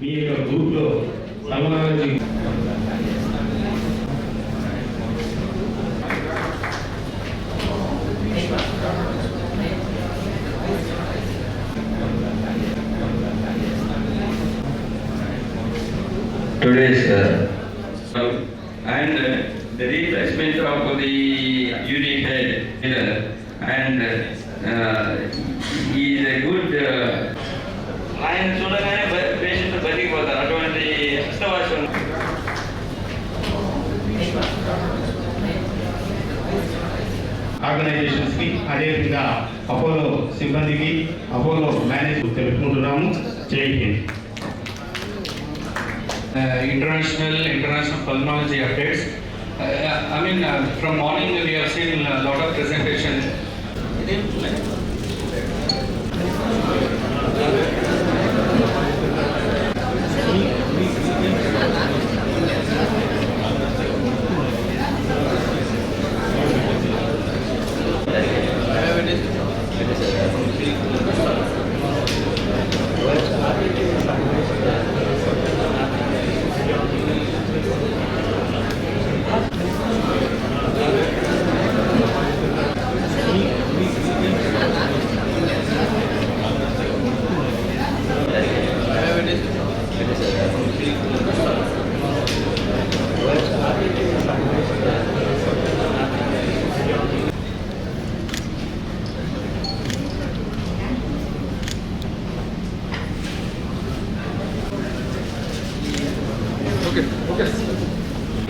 మీ యొక్క గ్రూప్లో సమాధానం today's uh, and uh, the replacement of the unit head uh, and uh, he is a good uh, organisations కి అదేవిధంగా Apollo సిబ్బందికి Apollo manage తెలుపుకుంటున్నాము జై Hind uh, international international pulmonology updates. Uh, I mean, uh, from morning we have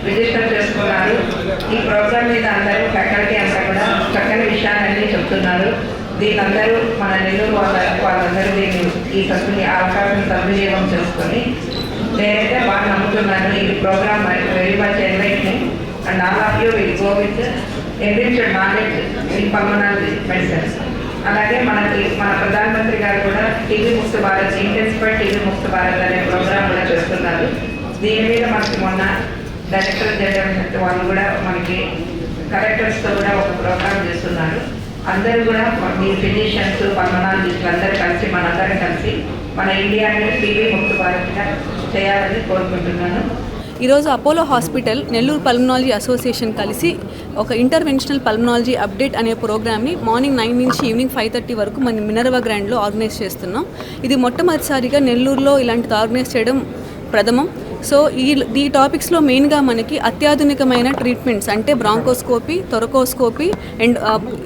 register చేసుకున్నారు ఈ programme మీద అందరూ faculty అంతా కూడా చక్కని విషయాలన్నీ చెప్తున్నారు. దీని అందరూ మన నెల్లూరు వాళ్ళ వాళ్ళందరూ దీన్ని ఈ సభ్యుని అవకాశం సద్వినియోగం చేసుకొని నేనైతే బాగా నమ్ముతున్నాను. ఈ programme very much enlightening and all of you will go with enriched knowledge in pulmonology medicines అలాగే మనకి మన ప్రధానమంత్రి గారు కూడా టీవీ ముక్త భారత్ ఇంటెన్సిఫైడ్ టీవీ ముక్త భారత్ అనే ప్రోగ్రామ్ కూడా చేస్తున్నారు. దీని మీద మనకి మొన్న డైరెక్టర్ జనరల్ వాళ్ళు కూడా మనకి కలెక్టర్స్తో కూడా ఒక ప్రోగ్రామ్ చేస్తున్నారు. అందరూ కూడా మీ ఫిజిషియన్స్ పల్మనాలజిస్టులు అందరూ కలిసి మనందరం కలిసి మన ఇండియాని టీవీ ముక్తి భారత్గా చేయాలని కోరుకుంటున్నాను. ఈరోజు Apollo hospital Nellore pulmonology association కలిసి ఒక ఇంటర్వెన్షనల్ పల్మనాలజీ అప్డేట్ అనే ప్రోగ్రామ్ని మార్నింగ్ నైన్ నుంచి ఈవినింగ్ ఫైవ్ థర్టీ వరకు మనం మినర్వా గ్రాండ్లో ఆర్గనైజ్ చేస్తున్నాం. ఇది మొట్టమొదటిసారిగా నెల్లూరులో ఇలాంటిది ఆర్గనైజ్ చేయడం ప్రథమం. సో ఈ ఈ టాపిక్స్లో మెయిన్గా మనకి అత్యాధునికమైన ట్రీట్మెంట్స్ అంటే బ్రాంకోస్కోపీ థొరకోస్కోపీ ఎండ్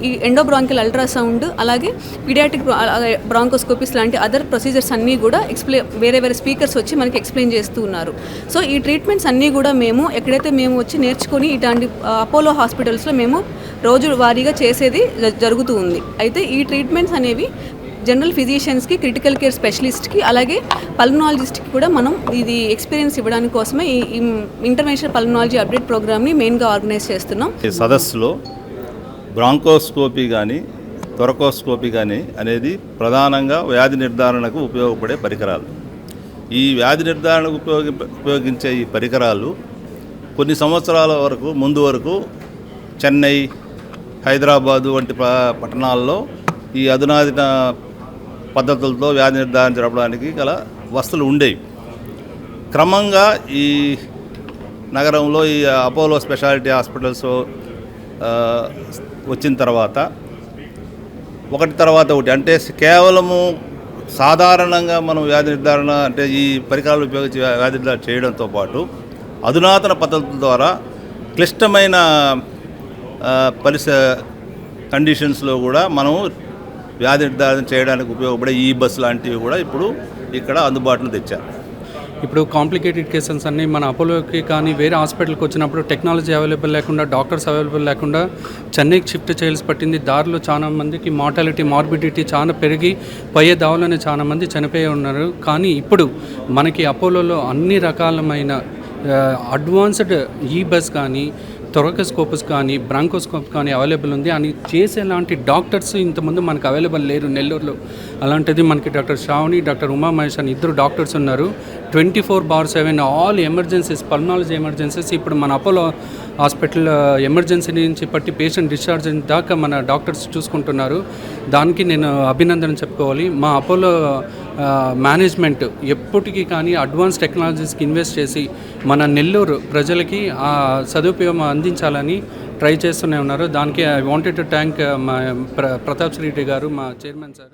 ఈ ఎండోబ్రాంకిల్ అల్ట్రాసౌండ్ అలాగే పీడియాటిక్ బ్రాంకోస్కోపీస్ లాంటి అదర్ ప్రొసీజర్స్ అన్నీ కూడా ఎక్స్ప్లెయిన్ వేరే వేరే స్పీకర్స్ వచ్చి మనకి ఎక్స్ప్లెయిన్ చేస్తూ ఉన్నారు. సో ఈ ట్రీట్మెంట్స్ అన్నీ కూడా మేము ఎక్కడైతే మేము వచ్చి నేర్చుకొని ఇలాంటి అపోలో హాస్పిటల్స్లో మేము రోజు వారీగా చేసేది జ- జరుగుతూ ఉంది. అయితే ఈ ట్రీట్మెంట్స్ అనేవి జనరల్ ఫిజిషియన్స్కి క్రిటికల్ కేర్ స్పెషలిస్ట్కి అలాగే పల్మనాలజిస్ట్కి కూడా మనం ఇది ఎక్స్పీరియన్స్ ఇవ్వడానికి కోసమే ఈ ఇంటర్నేషనల్ పల్మనాలజీ అప్డేట్ ప్రోగ్రామ్ని మెయిన్గా ఆర్గనైజ్ చేస్తున్నాం. సదస్సులో బ్రాంకోస్కోపీ కానీ త్వరకోస్కోపీ కానీ అనేది ప్రధానంగా వ్యాధి నిర్ధారణకు ఉపయోగపడే పరికరాలు. ఈ వ్యాధి నిర్ధారణకు ఉపయోగి ఉపయోగించే ఈ పరికరాలు కొన్ని సంవత్సరాల వరకు ముందు వరకు చెన్నై హైదరాబాదు వంటి ప- పట్టణాల్లో ఈ అధునాదిన పద్ధతులతో వ్యాధి నిర్ధారణ జరపడానికి గల వస్తువులు ఉండేవి. క్రమంగా ఈ నగరంలో ఈ అపోలో స్పెషాలిటీ హాస్పిటల్స్ వచ్చిన తర్వాత ఒకటి తర్వాత ఒకటి. అంటే కేవలము సాధారణంగా మనం వ్యాధి నిర్ధారణ అంటే ఈ పరికరాలు ఉపయోగించి వ్యాధి నిర్ధారణ చేయడంతో పాటు అధునాతన పద్ధతుల ద్వారా క్లిష్టమైన పరిస కండిషన్స్లో కూడా మనం వ్యాధి నిర్ధారణ చేయడానికి ఉపయోగపడే ఈ బస్ లాంటివి కూడా ఇప్పుడు ఇక్కడ అందుబాటులో తెచ్చారు. ఇప్పుడు కాంప్లికేటెడ్ కేసెస్ అన్నీ మన అపోలోకి కానీ వేరే హాస్పిటల్కి వచ్చినప్పుడు టెక్నాలజీ అవైలబుల్ లేకుండా డాక్టర్స్ అవైలబుల్ లేకుండా చెన్నైకి షిఫ్ట్ చేయాల్సి పట్టింది. దారిలో చాలా మందికి మార్టాలిటీ మార్బిడిటీ చాలా పెరిగి పోయే దావలోనే చాలా మంది చనిపోయి ఉన్నారు. కానీ ఇప్పుడు మనకి అపోలోలో అన్ని రకాలమైన అడ్వాన్స్డ్ ఈ బస్ కానీ థొరకోస్కోపస్ కానీ బ్రాంకోస్కోప్ కానీ అవైలబుల్ ఉంది. అని చేసేలాంటి డాక్టర్స్ ఇంతకుముందు మనకు అవైలబుల్ లేరు. నెల్లూరులో అలాంటిది మనకి డాక్టర్ శ్రావణి డాక్టర్ ఉమా మహేష్ అని ఇద్దరు డాక్టర్స్ ఉన్నారు. Twenty four bar seven all emergencies pulmonology emergencies. ఇప్పుడు మన అపోలో హాస్పిటల్ ఎమర్జెన్సీ నుంచి పట్టి పేషెంట్ డిశ్చార్జ్ దాకా మన డాక్టర్స్ చూసుకుంటున్నారు. దానికి నేను అభినందన చెప్పుకోవాలి. మా అపోలో మేనేజ్మెంట్ ఎప్పటికీ కానీ అడ్వాన్స్ టెక్నాలజీస్కి ఇన్వెస్ట్ చేసి మన నెల్లూరు ప్రజలకి ఆ సదుపయోగం అందించాలని ట్రై చేస్తూనే ఉన్నారు. దానికి ఐ వాంటెడ్ టు ట్యాంక్ మా ప్ర ప్రతాప్ రెడ్డి గారు మా చైర్మన్ సార్.